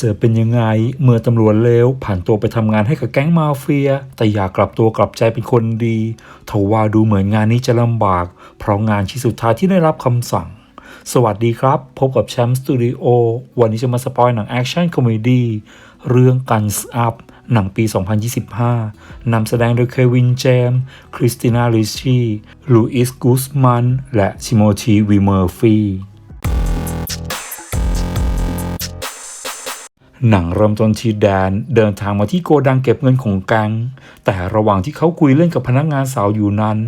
จะเป็นยังไง เมื่อตำรวจเลวผ่านตัวไปทำงานให้กับแก๊งมาเฟีย แต่อยากกลับตัวกลับใจเป็นคนดีทว่าดูเหมือนงานนี้จะลำบาก เพราะงานชิ้นสุดท้ายที่ได้รับคำสั่ง สวัสดีครับ พบกับแชมป์สตูดิโอวันนี้จะมาสปอยหนังแอคชั่นคอมเมดี้เรื่อง Guns Up หนังปี 2025 นำแสดงโดยเควินเจมส์คริสตินาลิชีลูอิสกูสมัน และชิโมธีวีเมอร์ฟี หนังเริ่มต้นที่แดนเดินทางมาที่โกดังเก็บเงินของแกงแต่ระหว่างที่เขาคุยเล่นกับพนักงานสาวอยู่นั้น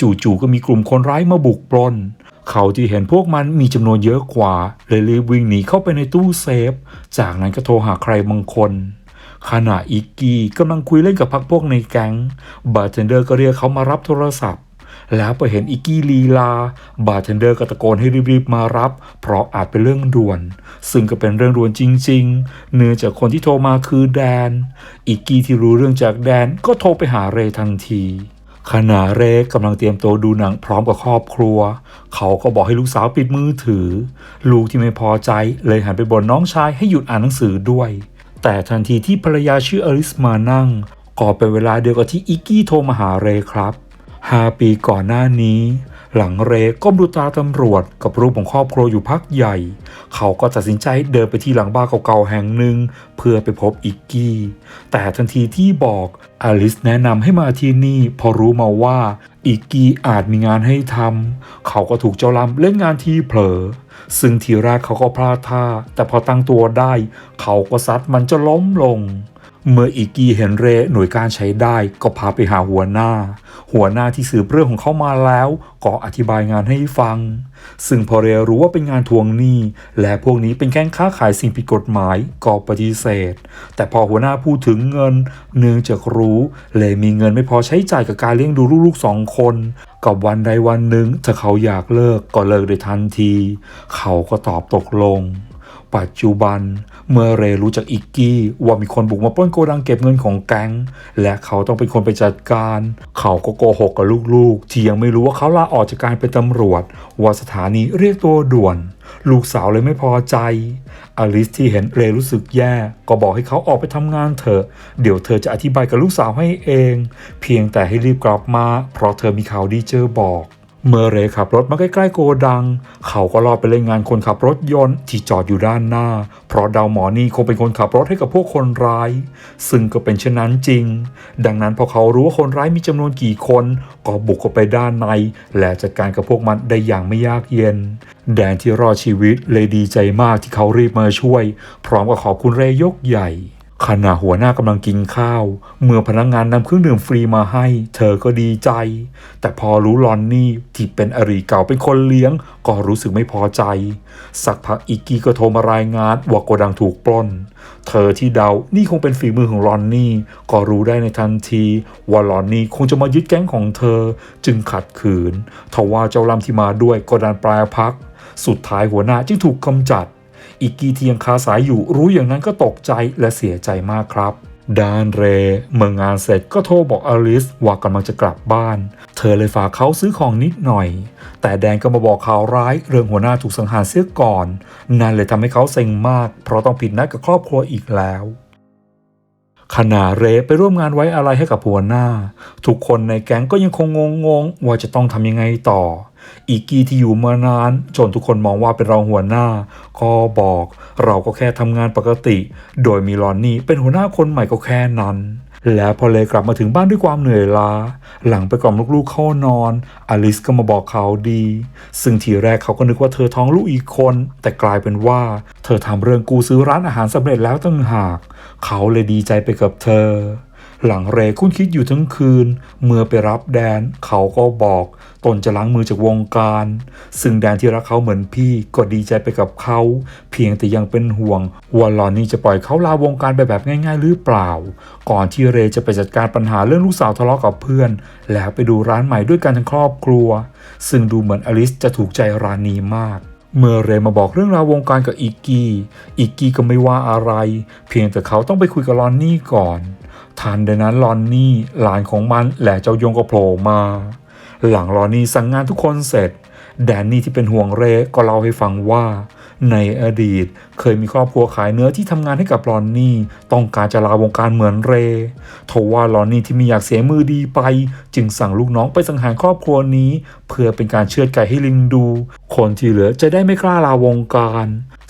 จู่ๆก็มีกลุ่มคนร้ายมาบุกปล้น เขาที่เห็นพวกมันมีจำนวนเยอะกว่าเลยรีบวิ่งหนีเข้าไปในตู้เซฟ จากนั้นก็โทรหาใครบางคน ขณะอิกกี้กำลังคุยเล่นกับพักพวกในแก๊งบาร์เทนเดอร์ก็เรียกเขามารับโทรศัพท์ แล้วพอเห็นอิกกี้ลีลา บาร์เทนเดอร์ก็ตะโกนให้รีบๆมารับ เพราะอาจเป็นเรื่องด่วน ซึ่งก็เป็นเรื่องด่วนจริง ๆ เนื่องจากคนที่โทรมาคือแดน อิกกี้ที่รู้เรื่องจากแดนก็โทรไปหาเรทันทีขณะเรย์กำลังเตรียมตัวดูหนังพร้อมกับครอบครัว เขาก็บอกให้ลูกสาวปิดมือถือ ลูกที่ไม่พอใจเลยหันไปบ่นน้องชายให้หยุดอ่านหนังสือด้วย แต่ทันทีที่ภรรยาชื่ออลิสมานั่ง ก็เป็นเวลาเดียวกับที่อิกกี้โทรมาหาเรครับ ห้าปีก่อนหน้านี้ หลังเรก้มดูตาตำรวจกับรูปของครอบครัวอยู่พักใหญ่ เขาก็ตัดสินใจเดินไปที่หลังบ้านเก่าๆแห่งหนึ่ง เพื่อไปพบอิกกี้ แต่ทันทีที่บอกอลิสแนะนำให้มาที่นี่พอรู้มาว่าอิกกี้อาจมีงานให้ทำเขาก็ถูกเจ้าลำเล่นงานที่เผลอ ซึ่งทีแรกเขาก็พลาดท่า แต่พอตั้งตัวได้ เขาก็ซัดมันจะล้มลง เมื่ออีกีเห็นเรหน่วยการใช้ได้ก็พาไปหาหัวหน้า หัวหน้าที่สืบเรื่องของเขามาแล้ว ก็อธิบายงานให้ฟัง ซึ่งพอเรรู้ว่าเป็นงานทวงหนี้ และพวกนี้เป็นแก๊งค้าขายสิ่งผิดกฎหมายก็ปฏิเสธ แต่พอหัวหน้าพูดถึงเงิน เนื่องจากรู้เลยมีเงินไม่พอใช้จ่ายกับการเลี้ยงดูลูกๆสองคนกับวันใดวันหนึ่งถ้าเขาอยากเลิกก็เลิกได้ทันที เขาก็ตอบตกลง ปัจจุบัน เมื่อเรรู้จากอิกกี้ว่ามีคนบุกมาปล้นโกดังเก็บเงินของแก๊ง และเขาต้องเป็นคนไปจัดการ เขาก็โกหกกับลูกๆ ที่ยังไม่รู้ว่าเขาลาออกจากการเป็นตำรวจ ว่าสถานีเรียกตัวด่วน ลูกสาวเลยไม่พอใจ อลิสที่เห็นเรรู้สึกแย่ ก็บอกให้เขาออกไปทำงานเถอะ เดี๋ยวเธอจะอธิบายกับลูกสาวให้เอง เพียงแต่ให้รีบกลับมา เพราะเธอมีข่าวดีเจอบอก เมื่อเรขับรถมาใกล้ๆโกดัง เขาก็รอไปเล่นงานคนขับรถยนต์ที่จอดอยู่ด้านหน้า เพราะเดาหมอนี่คงเป็นคนขับรถให้กับพวกคนร้าย ซึ่งก็เป็นเช่นนั้นจริง ดังนั้นพอเขารู้ว่าคนร้ายมีจำนวนกี่คน ก็บุกเข้าไปด้านใน และจัดการกับพวกมันได้อย่างไม่ยากเย็น แดนที่รอดชีวิตเลยดีใจมากที่เขารีบมาช่วย พร้อมกับขอบคุณเรยกใหญ่ ขณะหัวหน้ากำลังกินข้าว เมื่อพนักงงานนำเครื่องดื่มฟรีมาให้ เธอก็ดีใจ แต่พอรู้ลอนนี่ที่เป็นอริเก่าเป็นคนเลี้ยง ก็รู้สึกไม่พอใจ สักพักอีกกี้ก็โทรมารายงานว่าโกดังถูกปล้น เธอที่เดานี่คงเป็นฝีมือของลอนนี่ ก็รู้ได้ในทันที ว่าลอนนี่คงจะมายึดแก๊งของเธอ จึงขัดขืนทว่าเจ้าลำที่มาด้วยก็ดันปลายพัก สุดท้ายหัวหน้าจึงถูกกำจัด อีกกีเทียงคาสายอยู่รู้อย่างนั้นก็ตกใจและเสียใจมากครับ ดานเรเมื่องานเสร็จก็โทรบอกอลิสว่ากำลังจะกลับบ้าน เธอเลยฝากเขาซื้อของนิดหน่อย แต่แดนก็มาบอกข่าวร้ายเรื่องหัวหน้าถูกสังหารเสียก่อน นั่นเลยทำให้เขาเซ็งมาก เพราะต้องผิดนัดกับครอบครัวอีกแล้ว ขณะเรไปร่วมงานไว้อะไรให้กับหัวหน้า ทุกคนในแก๊งก็ยังคงงงๆว่าจะต้องทำยังไงต่อ อีกีที่อยู่มานานจนทุกคนมองว่าเป็นรองหัวหน้า ก็บอก เราก็แค่ทำงานปกติ โดยมีลอนนี่เป็นหัวหน้าคนใหม่ก็แค่นั้น แล้วพอเลยกลับมาถึงบ้านด้วยความเหนื่อยล้า หลังไปกล่อมลูกๆเข้านอน อลิสก็มาบอกข่าวดี ซึ่งทีแรกเขาก็นึกว่าเธอท้องลูกอีกคน แต่กลายเป็นว่า เธอทำเรื่องกูซื้อร้านอาหารสำเร็จแล้วตั้งหาก เขาเลยดีใจไปกับเธอ หลังเรคุ้นคิดอยู่ทั้งคืน เมื่อไปรับแดนเขาก็บอกตนจะล้างมือจากวงการ ซึ่งแดนที่รักเขาเหมือนพี่ก็ดีใจไปกับเขา เพียงแต่ยังเป็นห่วงว่าลอนนี่จะปล่อยเขาลาวงการไปแบบง่าย ๆ หรือเปล่า ก่อนที่เรจะไปจัดการปัญหาเรื่องลูกสาวทะเลาะกับเพื่อน แล้วไปดูร้านใหม่ด้วยกันทั้งครอบครัว ซึ่งดูเหมือนอลิสจะถูกใจร้านนี้มากเมื่อเรมาบอกเรื่องราววงการกับอีกกี้อีกกี้ก็ไม่ว่าอะไร เพียงแต่เขาต้องไปคุยกับลอนนี่ก่อน ทันใดนั้นลอนนี่หลานของมันและเจ้ายงก็โผล่มา หลังลอนนี่สั่งงานทุกคนเสร็จ แดนนี่ที่เป็นห่วงเรก็เล่าให้ฟังว่า ในอดีต เคยมีครอบครัวขายเนื้อที่ทำงานให้กับลอนนี่ ต้องการจะลาวงการเหมือนเรทว่าลอนนี่ที่ม่อยากเสียมือดีไป จึงสั่งลูกน้องไปสังหารครอบครัวนี้ เพื่อเป็นการเชือดไก่ให้ลิงดู คนที่เหลือจะได้ไม่กล้าลาวงการ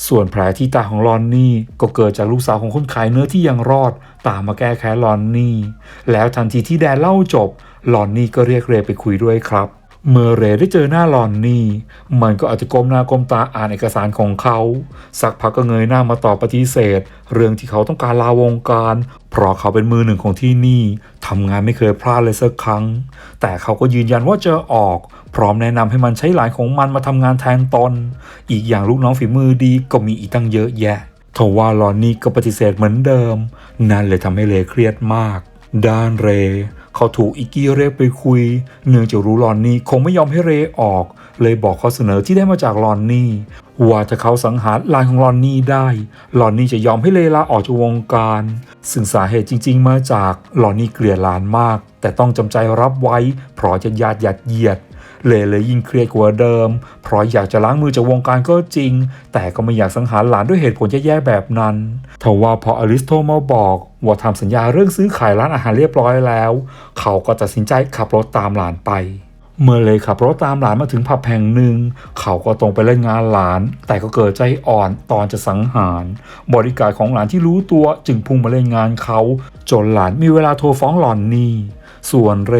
ส่วนแผลที่ตาของลอนนี่ก็เกิดจากลูกสาวของคนขายเนื้อที่ยังรอด ตามมาแก้แค้นลอนนี่ แล้วทันทีที่แดนเล่าจบลอนนี่ก็เรียกเรไปคุยด้วยครับ เมื่อเรได้เจอหน้าหลอนนี่ มันก็อาจจะก้มหน้าก้มตาอ่านเอกสารของเขา สักพักก็เงยหน้ามาตอบปฏิเสธ เรื่องที่เขาต้องการลาวงการ เพราะเขาเป็นมือหนึ่งของที่นี่ทำงานไม่เคยพลาดเลยสักครั้ง แต่เขาก็ยืนยันว่าจะออก พร้อมแนะนำให้มันใช้หลานของมันมาทำงานแทนตน อีกอย่างลูกน้องฝีมือดีก็มีอีกตั้งเยอะแยะทว่าลอนนี่ก็ปฏิเสธเหมือนเดิม นั่นเลยทำให้เลเครียดมาก ด้านเร เขาถูกอิกกี้เรียกไปคุย เนื่องจากรู้ลอนนี่คงไม่ยอมให้เรออก เลยบอกข้อเสนอที่ได้มาจากลอนนี่ว่าถ้าเขาสังหารลานของลอนนี่ได้ ลอนนี่จะยอมให้เลลาออกจากวงการ ซึ่งสาเหตุจริง ๆ มาจากลอนนี่เกลียดหลานมาก แต่ต้องจำใจรับไว้เพราะจะญาติยัดเยียดเลเลยยิ่งเครียดกว่าเดิม เพราะอยากจะล้างมือจากวงการก็จริง แต่ก็ไม่อยากสังหารหลานด้วยเหตุผลแย่ๆแบบนั้นทว่าพออลิสโทรมาบอก ว่าทำสัญญาเรื่องซื้อขายร้านอาหารเรียบร้อยแล้ว เขาก็ตัดสินใจขับรถตามหลานไป เมื่อเลยขับรถตามหลานมาถึงผับแห่งหนึ่ง เขาก็ตรงไปเล่นงานหลาน แต่ก็เกิดใจอ่อนตอนจะสังหาร บริการของหลานที่รู้ตัวจึงพุ่งมาเล่นงานเขา จนหลานมีเวลาโทรฟ้องหลอนนี่ส่วนเร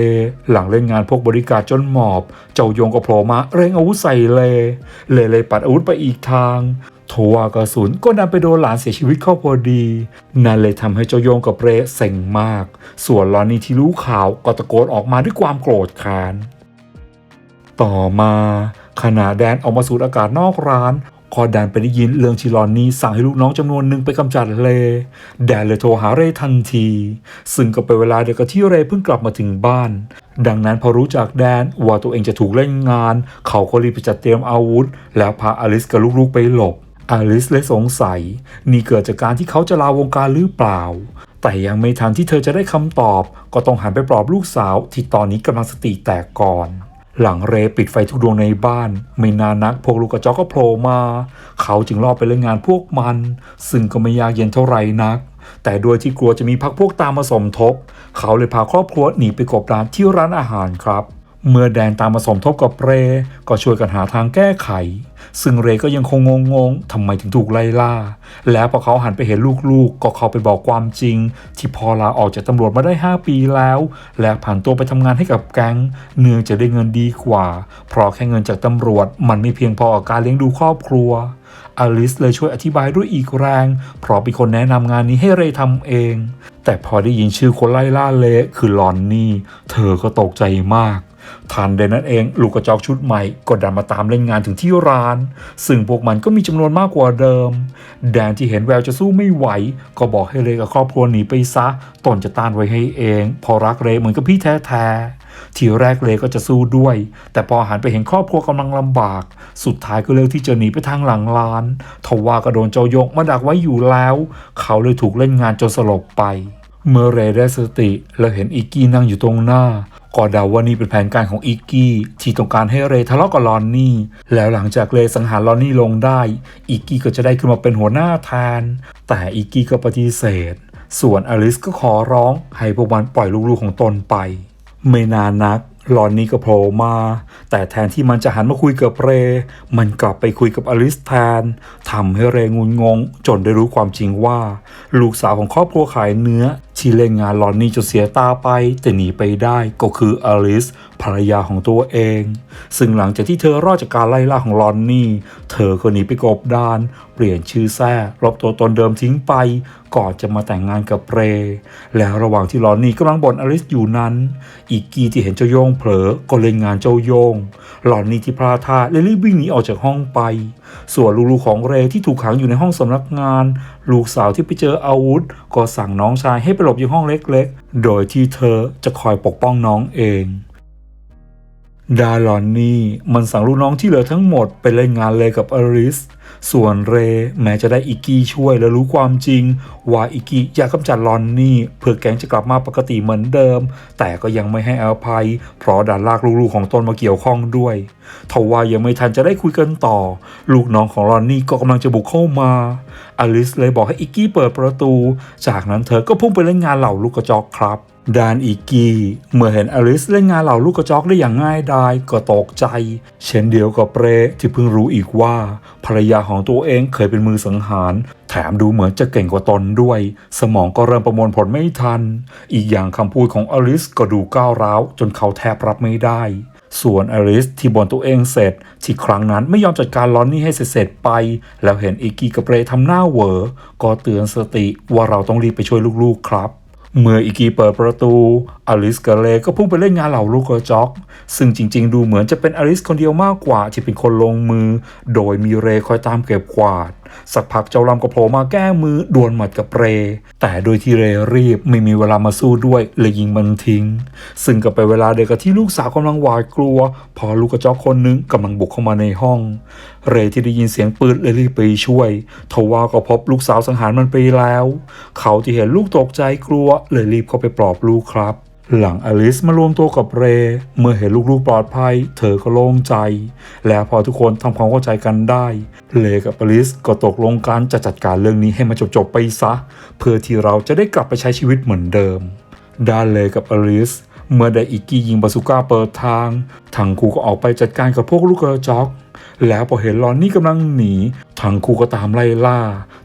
หลังเล่นงานพวกบริการจนหมอบ เจ้าโยงก็โผล่มาเร่งอาวุธใส่เล เลเลยปัดอาวุธไปอีกทาง ทว่ากระสุนก็ดันไปโดนหลานเสียชีวิตเข้าพอดี นั่นเลยทำให้เจ้าโยงกับเรเซ็งมาก ส่วนลอนนี่ที่รู้ข่าวก็ตะโกนออกมาด้วยความโกรธแค้นต่อมาขณะแดนออกมาสูดอากาศนอกร้านก็ดันไปได้ยินเรื่องที่ลอนนี่สั่งให้ลูกน้องจำนวนหนึ่งไปกำจัดเล แดนเลยโทรหาเรทันที ซึ่งก็เป็นเวลาเดียวกับที่เรเพิ่งกลับมาถึงบ้าน ดังนั้นพอรู้จากแดนว่าตัวเองจะถูกเล่นงาน เขาก็รีบไปจัดเตรียมอาวุธ แล้วพาอลิสกับลูกๆไปหลบ อลิสเลยสงสัย นี่เกิดจากการที่เขาจะลาวงการหรือเปล่า แต่ยังไม่ทันที่เธอจะได้คำตอบ ก็ต้องหันไปปลอบลูกสาวที่ตอนนี้กำลังสติแตกก่อน หลังเรปิดไฟทุกดวงในบ้าน ไม่นานนักพวกลูกกระจอกก็โผล่มา เขาจึงล่อไปเล่นงานพวกมัน ซึ่งก็ไม่ยากเย็นเท่าไหร่นัก แต่ด้วยที่กลัวจะมีพักพวกตามมาสมทบ เขาเลยพาครอบครัวหนีไปกบดานที่ร้านอาหารครับ เมื่อแดนตามมาสมทบกับเรก็ช่วยกันหาทางแก้ไข ซึ่งเรก็ยังคงงงๆทำไมถึงถูกไล่ล่า แล้วพอเขาหันไปเห็นลูกๆ ก็เข้าไปบอกความจริง ที่พอลาออกจากตำรวจมาได้ 5 ปีแล้ว และผ่านตัวไปทำงานให้กับแก๊งเนื่องจะได้เงินดีกว่า เพราะแค่เงินจากตำรวจ มันไม่เพียงพอกับการเลี้ยงดูครอบครัวอลิสเลยช่วยอธิบายด้วยอีกแรง เพราะเป็นคนแนะนำงานนี้ให้เรย์ทำเอง แต่พอได้ยินชื่อคนไล่ล่าเละคือลอนนี่ เธอก็ตกใจมาก ทันใดนั้นเอง ลูกกระจอกชุดใหม่ก็ดันมาตามเล่นงานถึงที่ร้าน ซึ่งพวกมันก็มีจำนวนมากกว่าเดิม แดนที่เห็นแววจะสู้ไม่ไหว ก็บอกให้เรกับครอบครัวหนีไปซะ ตนจะต้านไว้ให้เอง พอรักเรเหมือนกับพี่แท้ๆ ทีแรกเรก็จะสู้ด้วย แต่พอหันไปเห็นครอบครัวกำลังลำบาก สุดท้ายก็เลือกที่จะหนีไปทางหลังร้านทว่าก็โดนเจ้ายกมาดักไว้อยู่แล้ว เขาเลยถูกเล่นงานจนสลบไปเมื่อเรได้สติ และเห็นอิกกี้นั่งอยู่ตรงหน้า ก็เดาว่านี่เป็นแผนการของอิกกี้ที่ต้องการให้เรย์ทะเลาะกับลอนนี่ แล้วหลังจากเรย์สังหารลอนนี่ลงได้ อิกกี้ก็จะได้ขึ้นมาเป็นหัวหน้าแทน แต่อิกกี้ก็ปฏิเสธ ส่วนอลิสก็ขอร้องให้พวกมันปล่อยลูกๆของตนไป ไม่นานนักลอนนี่ก็โผล่มา แต่แทนที่มันจะหันมาคุยกับเร มันกลับไปคุยกับอลิสแทนทำให้เรงุนงง จนได้รู้ความจริงว่า ลูกสาวของครอบครัวขายเนื้อที่เล่นงานลอนนี่จนเสียตาไป แต่หนีไปได้ก็คืออลิสภรรยาของตัวเอง ซึ่งหลังจากที่เธอรอดจากการไล่ล่าของลอนนี่ เธอก็หนีไปกบดาน เปลี่ยนชื่อแท้ลบตัวตนเดิมทิ้งไป ก่อนจะมาแต่งงานกับเร แล้วระหว่างที่ลอนนี่กำลังบ่นอลิสอยู่นั้น อีกกีที่เห็นเจ้าโยงเผลอก็เล่นงานเจ้าโยงหลอนนี่ที่พลาดท่าเลยรีบวิ่งหนีออกจากห้องไป ส่วนลูกๆของเรที่ถูกขังอยู่ในห้องสำนักงาน ลูกสาวที่ไปเจออาวุธ ก็สั่งน้องชายให้ไปหลบอยู่ห้องเล็กๆ โดยที่เธอจะคอยปกป้องน้องเอง ดารอนนี่มันสั่งลูกน้องที่เหลือทั้งหมดไปเล่นงานเลยกับอลิส ส่วนเรแม้จะได้อิกกี้ช่วยและรู้ความจริง ว่าอิกกี้อยากกำจัดลอนนี่เพื่อแก๊งจะกลับมาปกติเหมือนเดิม แต่ก็ยังไม่ให้อภัย เพราะดันลากลูกๆของตนมาเกี่ยวข้องด้วยทว่ายังไม่ทันจะได้คุยกันต่อ ลูกน้องของลอนนี่ก็กำลังจะบุกเข้ามาอลิสเลยบอกให้อิกกี้เปิดประตู จากนั้นเธอก็พุ่งไปเล่นงานเหล่าลูกกระจอกครับ ดานอีกีเมื่อเห็นอลิสเล่นงานเหล่าลูกกระจอกได้อย่างง่ายดายก็ตกใจ เช่นเดียวกับเปรที่เพิ่งรู้อีกว่า ภรรยาของตัวเองเคยเป็นมือสังหาร แถมดูเหมือนจะเก่งกว่าตนด้วย สมองก็เริ่มประมวลผลไม่ทัน อีกอย่างคำพูดของอลิสก็ดูก้าวร้าว จนเขาแทบรับไม่ได้ ส่วนอลิสที่บ่นตัวเองเสร็จ ที่ครั้งนั้นไม่ยอมจัดการลอนนี่ให้เสร็จๆไป แล้วเห็นอีกีกับเปรทำหน้าเหวอก็เตือนสติว่าเราต้องรีบไปช่วยลูกๆครับ เมื่ออีกีเปิดประตู อลิสกับเลก็พุ่งไปเล่นงานเหล่าลูกกระจอก ซึ่งจริง ๆ ดูเหมือนจะเป็นอลิสคนเดียวมากกว่าที่เป็นคนลงมือ โดยมีเรคอยตามเก็บกวาด สักพักเจ้าลำก็โผล่มาแก้มือดวลหมัดกับเร แต่โดยที่เรรีบไม่มีเวลามาสู้ด้วยเลยยิงมันทิ้ง ซึ่งก็เป็นเวลาเดียวกับที่ลูกสาวกำลังหวาดกลัว พอลูกกระจอกคนหนึงกำลังบุกเข้ามาในห้อง เรที่ได้ยินเสียงปืนเลยรีบไปช่วยทว่าก็พบลูกสาวสังหารมันไปแล้ว เขาที่เห็นลูกตกใจกลัวเลยรีบเข้าไปปลอบลูกครับ หลังอลิสมารวมตัวกับเร เมื่อเห็นลูกๆปลอดภัย เธอก็โล่งใจ แล้วพอทุกคนทำความเข้าใจกันได้เลกับอลิสก็ตกลงกันจะจัดการเรื่องนี้ให้มันจบๆไปซะ เพื่อที่เราจะได้กลับไปใช้ชีวิตเหมือนเดิม ด้านเลกับอลิสเมื่อได้อิกกี้ยิงบาซูก้าเปิดทางทั้งคู่ก็ออกไปจัดการกับพวกลูกกระจอก แล้วพอเห็นลอนนี่กำลังหนีทั้งคู่ก็ตามไล่ล่า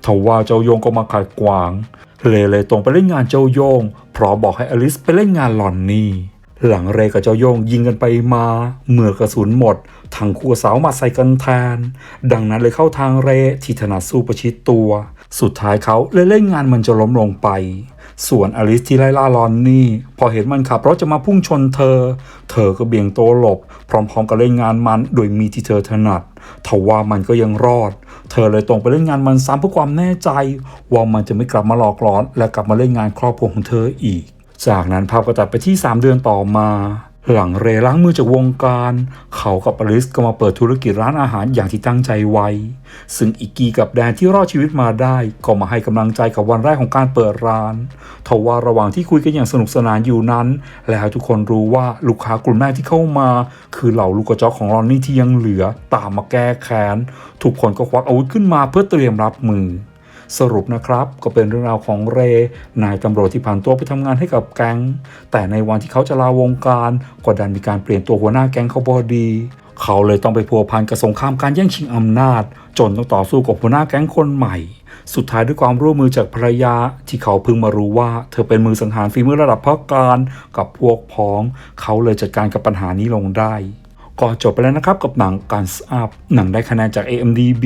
ทว่าเจ้าโยงก็มาขัดขวาง เลเลยตรงไปเล่นงานเจ้าโยง พร้อมบอกให้อลิสไปเล่นงานหลอนนี่หลังเรกับเจ้าโยงยิงกันไปมา เมื่อกระสุนหมดทั้งคู่สาวมาใส่กันแทน ดังนั้นเลยเข้าทางเรที่ถนัดสู้ประชิดตัว สุดท้ายเขาเลยเล่นงานมันจะล้มลงไป ส่วนอลิสที่ไล่ล่าลอนนี่ พอเห็นมันขับรถจะมาพุ่งชนเธอ เธอก็เบี่ยงตัวหลบ พร้อมๆกับเล่นงานมัน โดยมีที่เธอถนัดทว่ามันก็ยังรอด เธอเลยตรงไปเล่นงานมันซ้ำเพื่อความแน่ใจ ว่ามันจะไม่กลับมาหลอกหลอน และกลับมาเล่นงานครอบครัวของเธออีก จากนั้นภาพก็ตัดไปที่ 3 เดือนต่อมา หลังเรล้างมือจากวงการ เขากับอลิสก็มาเปิดธุรกิจร้านอาหารอย่างที่ตั้งใจไว้ ซึ่งอิกกี้กับแดนที่รอดชีวิตมาได้ ก็มาให้กำลังใจกับวันแรกของการเปิดร้านทว่าระหว่างที่คุยกันอย่างสนุกสนานอยู่นั้น แล้วทุกคนรู้ว่าลูกค้ากลุ่มแรกที่เข้ามา คือเหล่าลูกกระจอกของรอนนี่ที่ยังเหลือ ตามมาแก้แค้นทุกคนก็ควักอาวุธขึ้นมาเพื่อเตรียมรับมือ สรุปนะครับ ก็เป็นเรื่องราวของเร นายตำรวจที่ผ่านตัวไปทำงานให้กับแก๊ง แต่ในวันที่เขาจะลาวงการก็ดันมีการเปลี่ยนตัวหัวหน้าแก๊งเขาพอดี เขาเลยต้องไปพัวพันกับสงครามการแย่งชิงอำนาจ จนต้องต่อสู้กับหัวหน้าแก๊งคนใหม่สุดท้ายด้วยความร่วมมือจากภรรยาที่เขาเพิ่งมารู้ว่า เธอเป็นมือสังหารฝีมือระดับพักการกับพวกพ้อง เขาเลยจัดการกับปัญหานี้ลงได้ ก็จบไปแล้วนะครับกับหนังการสอัพหนังได้คะแนนจาก AMDB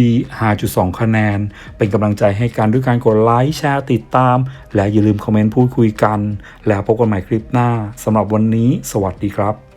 5.2 คะแนน เป็นกำลังใจให้กันด้วยการกดไลค์แชร์ติดตาม และอย่าลืมคอมเมนต์พูดคุยกัน แล้วพบกันใหม่คลิปหน้าสำหรับวันนี้ สวัสดีครับ